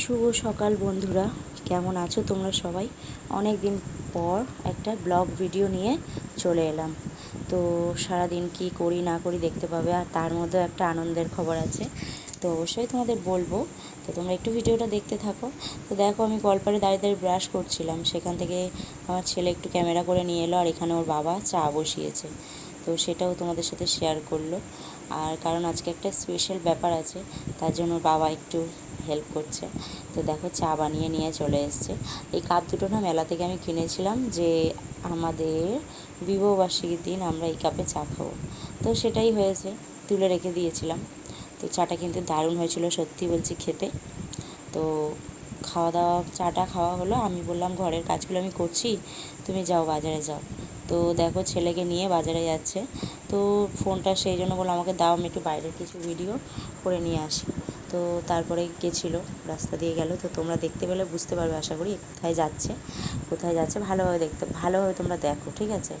শুভ সকাল বন্ধুরা। কেমন আছো তোমরা সবাই? অনেক দিন পর একটা ব্লগ ভিডিও নিয়ে চলে এলাম। তো সারাদিন কি করি না করি দেখতে পাবে, আর তার মধ্যে একটা আনন্দের খবর আছে। তো অবশ্যই তোমাদের বলব। তো তোমরা একটু ভিডিওটা দেখতে থাকো। তো দেখো, আমি কলপারে দাঁড়িয়ে দাঁড়িয়ে ব্রাশ করছিলাম। সেখান থেকে আমার ছেলে একটু ক্যামেরা করে নিয়ে এলো, আর এখানে ওর বাবা চা বসিয়েছে। তো সেটাও তোমাদের সাথে শেয়ার করল। আর কারণ আজকে একটা স্পেশাল ব্যাপার আছে, তার জন্য বাবা একটু হেল্প করছে। তো দেখো চা বানিয়ে নিয়ে চলে এসছে। এই কাপ দুটো না মেলা থেকে আমি কিনেছিলাম যে আমাদের বিবাহবার্ষিকীর দিন আমরা এই কাপে চা খাব। তো সেটাই হয়েছে, তুলে রেখে দিয়েছিলাম। তো চাটা কিন্তু দারুণ হয়েছিল সত্যি বলছি খেতে। তো খাওয়া দাওয়া, চাটা খাওয়া হলো। আমি বললাম, ঘরের কাজগুলো আমি করছি, তুমি যাও বাজারে যাও। তো দেখো ছেলেকে নিয়ে বাজারে যাচ্ছে। তো ফোনটা সেই জন্য বলল, আমাকে দাও, আমি একটু বাইরের কিছু ভিডিও করে নিয়ে আসি। তো তারপরে গেছিল, রাস্তা দিয়ে গেল। তো তোমরা দেখতে পেলে, বুঝতে পারবে আশা করি কোথায় যাচ্ছে কোথায় যাচ্ছে। ভালোভাবে দেখতে, ভালোভাবে তোমরা দেখো, ঠিক আছে?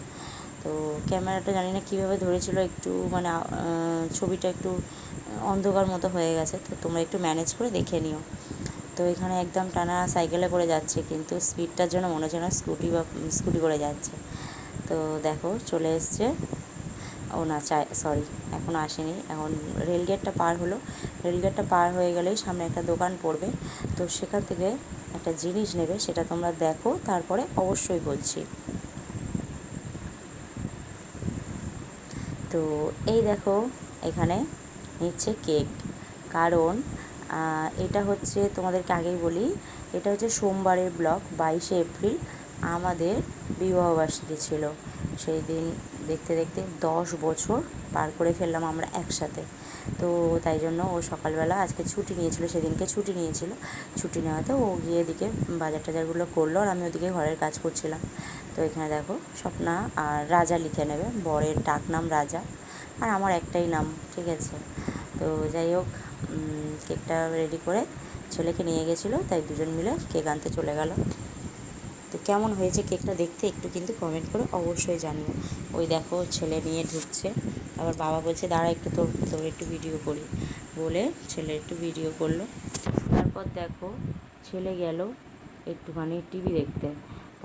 তো ক্যামেরাটা জানি না কীভাবে ধরেছিল, একটু মানে ছবিটা একটু অন্ধকার মতো হয়ে গেছে। তো তোমরা একটু ম্যানেজ করে দেখে নিও। তো এখানে একদম টানা সাইকেলে করে যাচ্ছে, কিন্তু স্পিডটার জন্য মনে হচ্ছে না স্কুটি বা স্কুটি করে যাচ্ছে। তো দেখো, চলে এসছে। ও না চাই সরি এখন আসেনি। এখন রেলগেটটা পার হলো। রেলগেটটা পার হয়ে গেলেই সামনে একটা দোকান পড়বে। তো সেখান থেকে একটা জিনিস নেবে, সেটা তোমরা দেখো, তারপরে অবশ্যই বলছি। তো এই দেখো, এখানে নিচ্ছে কেক। কারণ এটা হচ্ছে তোমাদেরকে আগেই বলি, এটা হচ্ছে সোমবারের ব্লক, বাইশে এপ্রিল। আমাদের বিবাহবার্ষিকী ছিল। সেই দিন দেখতে দেখতে দশ বছর পার করে ফেললাম আমরা একসাথে। তো তাই জন্য ও সকালবেলা আজকে ছুটি নিয়েছিল, সেদিনকে ছুটি নিয়েছিল। ছুটি নেওয়াতে ও গিয়ে এদিকে বাজার টাজারগুলো করল আর আমি ওদিকে ঘরের কাজ করছিলাম। তো এখানে দেখো স্বপ্না আর রাজা লিখে নেবে, বরের ডাক নাম রাজা। আর আমার একটাই নাম, ঠিক আছে? তো যাই হোক কেকটা রেডি করে ছেলেকে নিয়ে গেছিল, তাই দুজন মিলে কেক আনতে চলে গেল। তো কেমন হয়েছে কেকটা দেখতে একটু কিন্তু কমেন্ট করে অবশ্যই জানিও। ওই দেখো ছেলে নিয়ে ঢুকছে, আবার বাবা বলছে, দাঁড়া একটু তোর তোর একটু ভিডিও করি। বলে ছেলে একটু ভিডিও করল। তারপর দেখো ছেলে গেল একটুখানি টিভি দেখতে।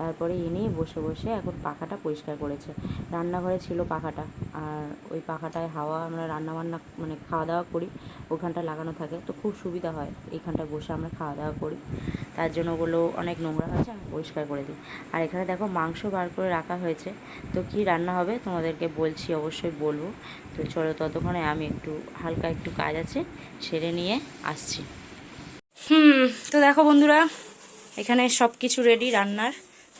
তারপরে এনে বসে বসে এখন পাখাটা পরিষ্কার করেছে। রান্নাঘরে ছিল পাখাটা। আর ওই পাখাটায় হাওয়া আমরা রান্না বান্না মানে খাওয়া দাওয়া করি, ওখানটা লাগানো থাকে। তো খুব সুবিধা হয় এইখানটায় বসে আমরা খাওয়া দাওয়া করি। তার জন্য ওগুলো অনেক নোংরা হয়েছে, আমি পরিষ্কার করে দিই। আর এখানে দেখো মাংস বার করে রাখা হয়েছে। তো কি রান্না হবে তোমাদেরকে বলছি অবশ্যই বলব। তো চলো ততক্ষণে আমি একটু, হালকা একটু কাজ আছে, সেরে নিয়ে আসছি। হুম, তো দেখো বন্ধুরা, এখানে সব কিছু রেডি রান্নার।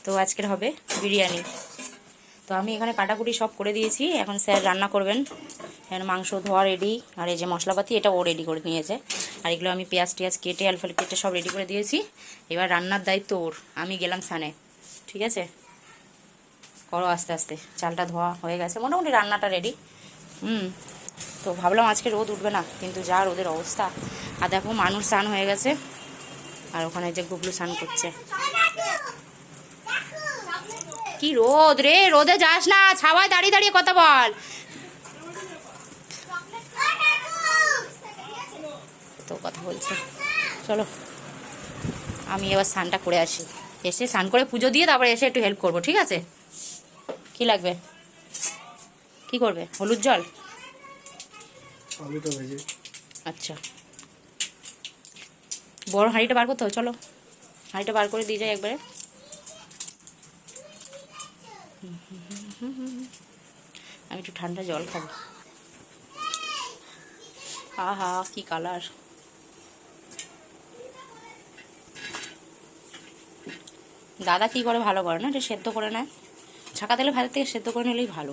তো আজকের হবে বিরিয়ানি। তো আমি এখানে কাটাকুটি সব করে দিয়েছি। এখন স্যার রান্না করবেন। এখানে মাংস ধোয়া রেডি আর এই যে মশলাপাতি, এটা ও রেডি করে নিয়েছে। আর এগুলো আমি পেঁয়াজ টিয়াজ কেটে, আলফাল কেটে সব রেডি করে দিয়েছি। এবার রান্নার দায়িত্ব ওর। আমি গেলাম সানে ঠিক আছে? করো আস্তে আস্তে। চালটা ধোয়া হয়ে গেছে। মোটামুটি রান্নাটা রেডি হুম। তো ভাবলাম আজকে রোদ উঠবে না, কিন্তু যা রোদের অবস্থা। আর দেখো মানুষ স্নান হয়ে গেছে। আর ওখানে যে গুবলু স্নান করছে। কি রোদ রে? রোদে যাস না ছাওয়ায় দাঁড়িয়ে দাঁড়িয়ে কথা বল। তো কথা বলছে। চলো আমি এবার স্নানটা করে আসি। এসে স্নান করে পুজো দিয়ে তারপরে এসে একটু হেল্প করব ঠিক আছে? কি লাগবে? কি করবে? হলুদ জল? আচ্ছা। বড় হাঁড়িটা বার করতে হবে চলো। হাঁড়িটা বার করে দিয়ে যাই একবারে। আমি একটু ঠান্ডা জল খাব। আহা কি কালার দাদা কি করে ভালো করে না? এটা সেদ্ধ করে নেয়। ছাকা তেলে ভাতের থেকে সেদ্ধ করে নিলেই ভালো।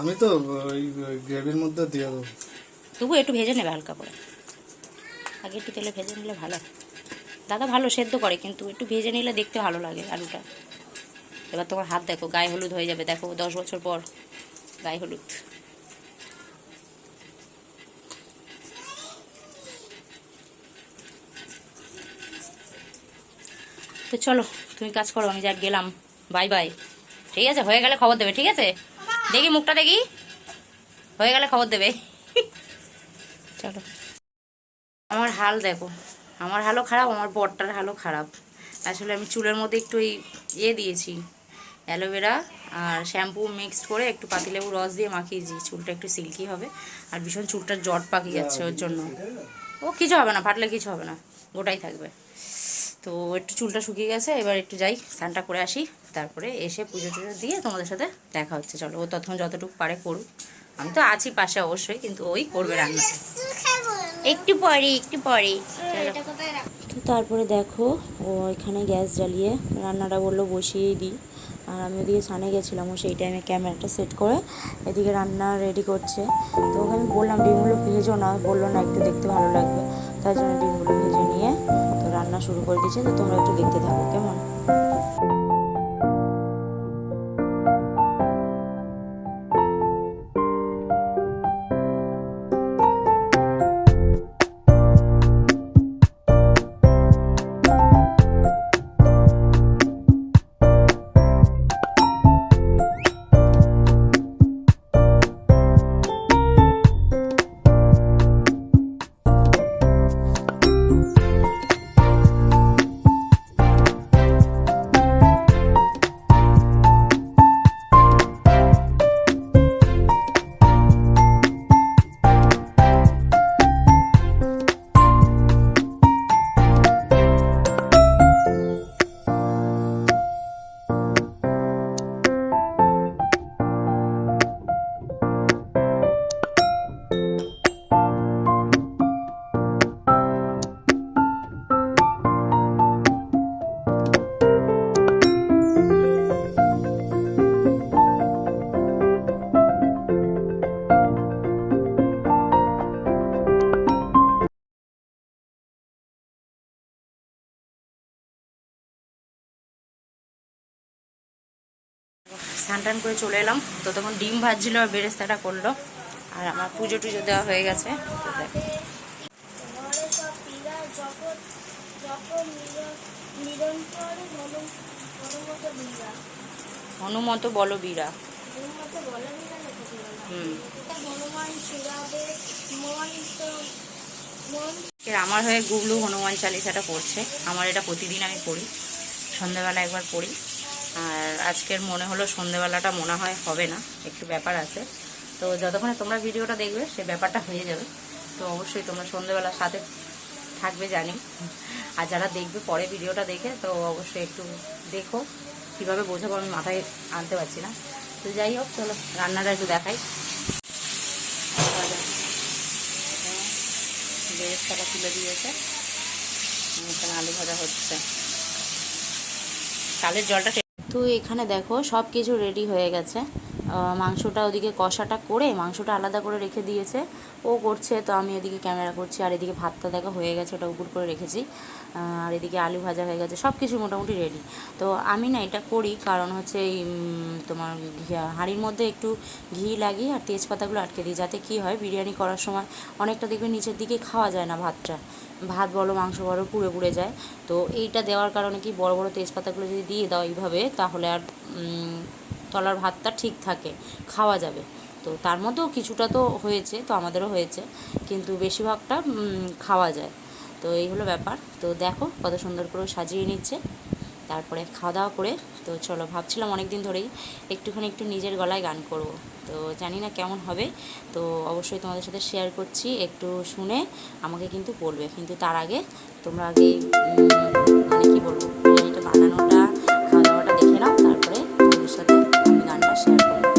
আমি তো ওই গ্রেভির মধ্যে দিয়ে দেবো। তবু একটু ভেজে নেবে হালকা করে। আগে একটু তেলে ভেজে নিলে ভালো দাদা ভালো সেদ্ধ করে কিন্তু একটু ভেজে নিলে দেখতে ভালো লাগে আলুটা। এবার তোমার হাত দেখো, গায়ে হলুদ হয়ে যাবে, দেখো, দশ বছর পর, গায়ে হলুদ। তো চলো, তুমি কাজ করো, আমি যা গেলাম। Bye bye. ঠিক আছে, হয়ে গেলে খবর দেবে, ঠিক আছে? দেখি মুখটা দেখি। হয়ে গেলে খবর দেবে। চলো। আমার হাল দেখো, আমার হালও খারাপ, আমার বরটার হালও খারাপ। আসলে আমি চুলের মধ্যে একটু এই ইয়ে দিয়েছি অ্যালোভেরা আর শ্যাম্পু মিক্সড করে একটু পাতিলেবু রস দিয়ে মাখিয়েছি চুলটা একটু সিল্কি হবে আর ভীষণ চুলটার জট পাকিয়ে যাচ্ছে ওর জন্য। ও কিছু হবে না ফাটলে কিছু হবে না গোটাই থাকবে। তো একটু চুলটা শুকিয়ে গেছে এবার একটু যাই স্নানটা করে আসি তারপরে এসে পুজো টুজো দিয়ে তোমাদের সাথে দেখা হচ্ছে। চলো ও তখন যতটুকু পারে করুক। আমি তো আছি পাশে অবশ্যই কিন্তু ওই করবে রান্না। একটু পরে একটু পরে। তো তারপরে দেখো ও এখানে গ্যাস জ্বালিয়ে রান্নাটা বলল বসিয়েই দিই। আর আমি ওদিকে সানে গেছিলাম, ও সেই টাইমে ক্যামেরাটা সেট করে এদিকে রান্না রেডি করছে। তো ওকে আমি বললাম, ডিমগুলো ভেজো না। বলল, না, একটু দেখতে ভালো লাগবে। তার জন্য ডিমগুলো ভেজে নিয়ে তো রান্না শুরু করে দিয়েছে। তো তোমরা একটু দেখতে থাকো, কেমন? স্নান টান করে চলে এলাম। তো তখন ডিম ভাজছিল আর বেরেস্তাটা করল। আর আমার পুজো টুজো দেওয়া হয়ে গেছে। তো দেখো। ঘরে সব পীড়া জগৎ যখন মিলন মিলন করে মনোমত বীরা। বলো বীরা আমার হয়ে গুগলু হনুমান চালিসাটা পড়ছে আমার এটা প্রতিদিন আমি পড়ি। সন্ধ্যেবেলা একবার পড়ি। আর আজকের মনে হলো সন্ধ্যেবেলাটা মনে হয় হবে না, একটু ব্যাপার আছে। তো যতক্ষণে তোমরা ভিডিওটা দেখবে, সে ব্যাপারটা হয়ে যাবে। তো অবশ্যই তোমরা সন্ধ্যেবেলার সাথে থাকবে জানি। আর যারা দেখবে পরে ভিডিওটা দেখে, তো অবশ্যই একটু দেখো। কীভাবে বোঝাবো আমি মাথায় আনতে পারছি না। তো যাই হোক, চলো রান্নাটা একটু দেখাই। বেরেস্তাটা তুলে দিয়েছে। এখানে আলু ভাজা হচ্ছে। কালের জলটা তো এখানে দেখো সব কিছু রেডি হয়ে গেছে। মাংসটা ওদিকে কষাটা করে মাংসটা আলাদা করে রেখে দিয়েছে। ও করছে, তো আমি এদিকে ক্যামেরা করছি, আর এদিকে ভাতটা দেখা হয়ে গেছে, ওটা উপর করে রেখেছি। আর এদিকে আলু ভাজা হয়ে গেছে সব কিছু মোটামুটি রেডি তো আমি না এটা করি কারণ হচ্ছে এই তোমার হাঁড়ির মধ্যে একটু ঘি লাগিয়ে আর তেজপাতাগুলো আটকে দিই, যাতে কি হয়, বিরিয়ানি করার সময় অনেকটা দেখবে নিচের দিকে খাওয়া যায় না ভাতটা। ভাত বলো, মাংস বলো, পুড়ে পুড়ে যায়। তো এইটা দেওয়ার কারণে কি বড় বড় তেজপাতাগুলো যদি দিয়ে দাও এইভাবে, তাহলে আর তলার ভাতটা ঠিক থাকে, খাওয়া যাবে। তো তার মধ্যেও কিছুটা তো হয়েছে, তো আমাদেরও হয়েছে, কিন্তু বেশিরভাগটা খাওয়া যায়। তো এই হলো ব্যাপার। তো দেখো কত সুন্দর করে সাজিয়ে নিচ্ছে। তারপরে খাওয়া দাওয়া করে, তো চলো ভাবছিলাম অনেক দিন ধরেই একটুখানি একটু নিজের গলায় গান করব। তো জানি না কেমন হবে, তো অবশ্যই তোমাদের সাথে শেয়ার করছি, একটু শুনে আমাকে কিন্তু বলবে। কিন্তু তার আগে তোমরা আগে মানে কি বলব বানানোটা, খাওয়া দাওয়াটা দেখে নাও, তারপরে তোমাদের সাথে গানটা শেয়ার করব।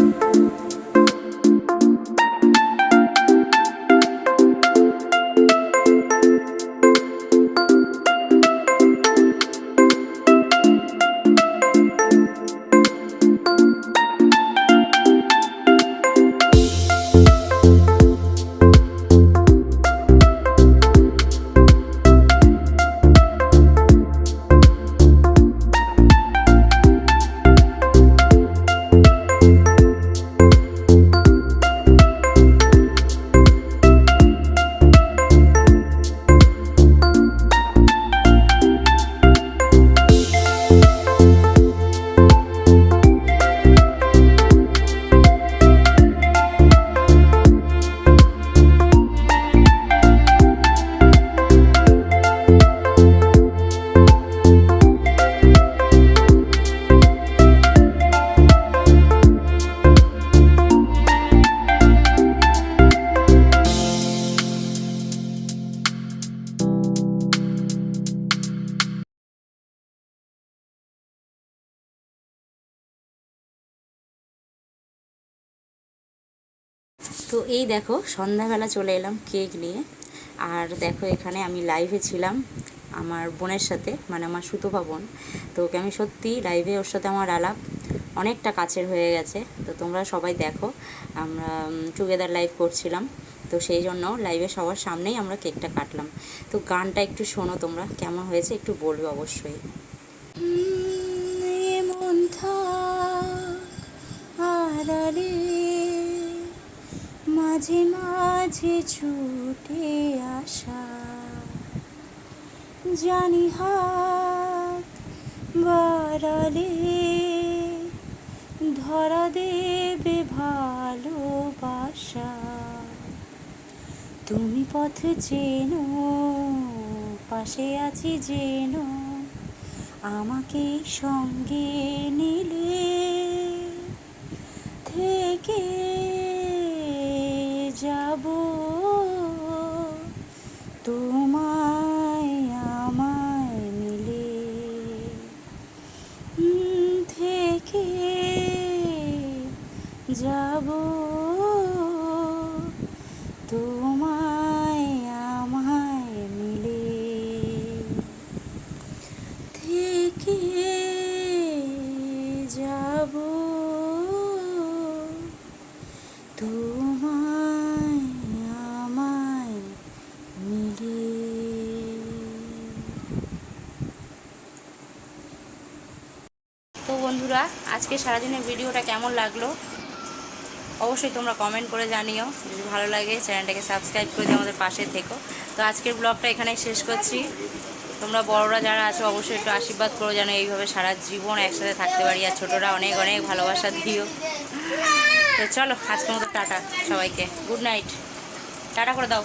তো এই দেখো, সন্ধ্যাবেলা চলে এলাম কেক নিয়ে। আর দেখো, এখানে আমি লাইভে ছিলাম আমার বোনের সাথে মানে আমার সুতোভা বোন। তো ওকে আমি সত্যি লাইভে ওর সাথে আমার আলাপ অনেকটা কাছের হয়ে গেছে। তো তোমরা সবাই দেখো, আমরা টুগেদার লাইভ করছিলাম। তো সেই জন্য লাইভে সবার সামনেই আমরা কেকটা কাটলাম। তো গানটা একটু শোনো তোমরা, কেমন হয়েছে একটু বলবে অবশ্যই। আড়ালে মাঝে মাঝে ছুটে আসা। জানি হাত বাড়ালে ধরা দেবে ভালোবাসা। তুমি পথ চেনো, পাশে আছি যেন। আমাকে সঙ্গে নিলে আজকে সারাদিনের ভিডিওটা কেমন লাগল? অবশ্যই তোমরা কমেন্ট করে জানিও। যদি ভালো লাগে, চ্যানেলটাকে সাবস্ক্রাইব করে দিয়ে আমাদের পাশে থেকো। তো আজকের ব্লগটা এখানেই শেষ করছি। তোমরা বড়রা যারা আছো, অবশ্যই একটু আশীর্বাদ করো যেন এইভাবে সারা জীবন একসাথে থাকতে পারি। আর ছোটরা অনেক অনেক ভালোবাসা দিও। তো চলো, আজকের মতো টাটা সবাইকে। গুড নাইট টাটা করে দাও।